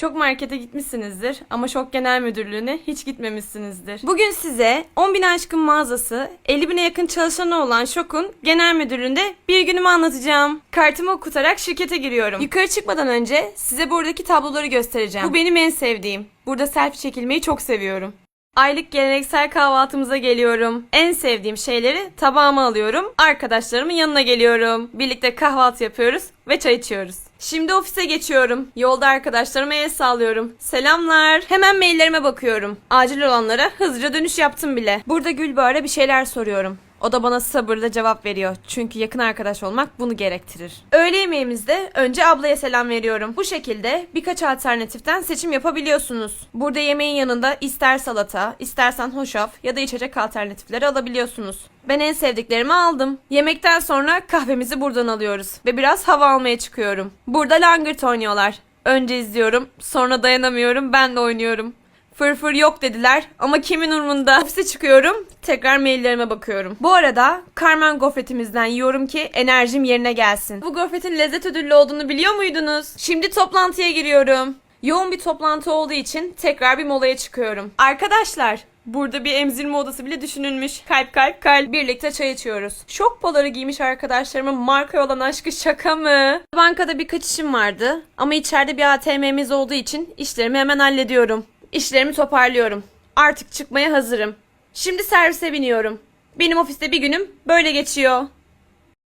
Şok markete gitmişsinizdir ama şok genel müdürlüğüne hiç gitmemişsinizdir. Bugün size 10 bin aşkın mağazası, 50 bine yakın çalışanı olan Şok'un genel müdürlüğünde bir günümü anlatacağım. Kartımı okutarak şirkete giriyorum. Yukarı çıkmadan önce size buradaki tabloları göstereceğim. Bu benim en sevdiğim. Burada selfie çekilmeyi çok seviyorum. Aylık geleneksel kahvaltımıza geliyorum. En sevdiğim şeyleri tabağıma alıyorum. Arkadaşlarımın yanına geliyorum. Birlikte kahvaltı yapıyoruz ve çay içiyoruz. Şimdi ofise geçiyorum. Yolda arkadaşlarıma el sağlıyorum. Selamlar. Hemen maillerime bakıyorum. Acil olanlara hızlıca dönüş yaptım bile. Burada Gülbahar'a bir şeyler soruyorum. O da bana sabırla cevap veriyor. Çünkü yakın arkadaş olmak bunu gerektirir. Öğle yemeğimizde önce ablaya selam veriyorum. Bu şekilde birkaç alternatiften seçim yapabiliyorsunuz. Burada yemeğin yanında ister salata, istersen hoşaf ya da içecek alternatifleri alabiliyorsunuz. Ben en sevdiklerimi aldım. Yemekten sonra kahvemizi buradan alıyoruz ve biraz hava almaya çıkıyorum. Burada langırt oynuyorlar. Önce izliyorum, sonra dayanamıyorum, ben de oynuyorum. Fırfır yok dediler ama kimin umrunda? Ofise çıkıyorum, tekrar maillerime bakıyorum. Bu arada Carmen gofretimizden yiyorum ki enerjim yerine gelsin. Bu gofretin lezzet ödüllü olduğunu biliyor muydunuz? Şimdi toplantıya giriyorum. Yoğun bir toplantı olduğu için tekrar bir molaya çıkıyorum. Arkadaşlar, Burada bir emzirme odası bile düşünülmüş. Kalp kalp kalp. Birlikte çay içiyoruz. Şok poları giymiş arkadaşlarımın marka olan aşkı şaka mı? Bankada birkaç işim vardı. Ama içeride bir ATM'miz olduğu için işlerimi hemen hallediyorum. İşlerimi toparlıyorum. Artık çıkmaya hazırım. Şimdi servise biniyorum. Benim ofiste bir günüm böyle geçiyor.